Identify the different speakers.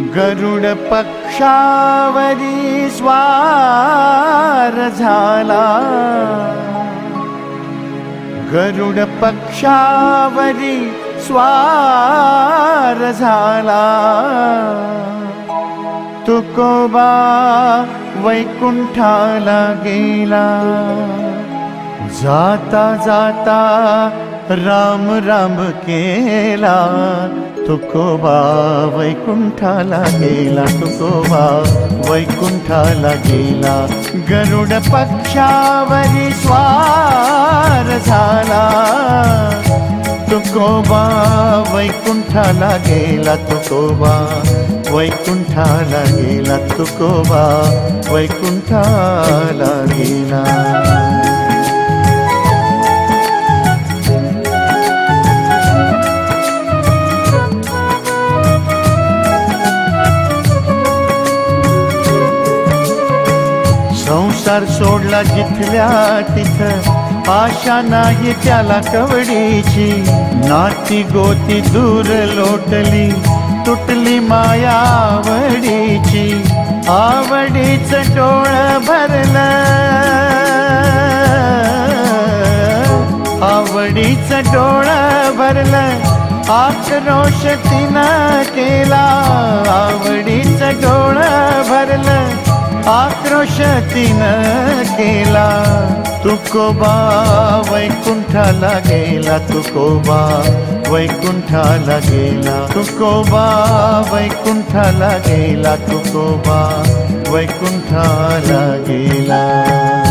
Speaker 1: गरुड पक्षावरी स्वार झाला. गरुड पक्षावरी स्वार झाला. तुकोबा वैकुंठाला गेला. जाता जाता राम राम केला. तुकोबा वैकुंठाला गेला तुकोबा वैकुंठाला गेला गरुड पक्षावरी स्वार झाला तुकोबा वैकुंठाला गेला संसार सोडला जिथल्या तिथं. आशा नाही त्याला कवडीची. नाती गोती दूर लोटली तुटली माया आवडीची. आवडीच डोळ भरलं. आवडीच डोळ भरलं. आक्रोश तिनं आक्रोश तिनं केला तुकोबा वैकुंठाला गेला. तुकोबा वैकुंठाला गेला. तुकोबा वैकुंठाला गेला. तुकोबा वैकुंठाला गेला.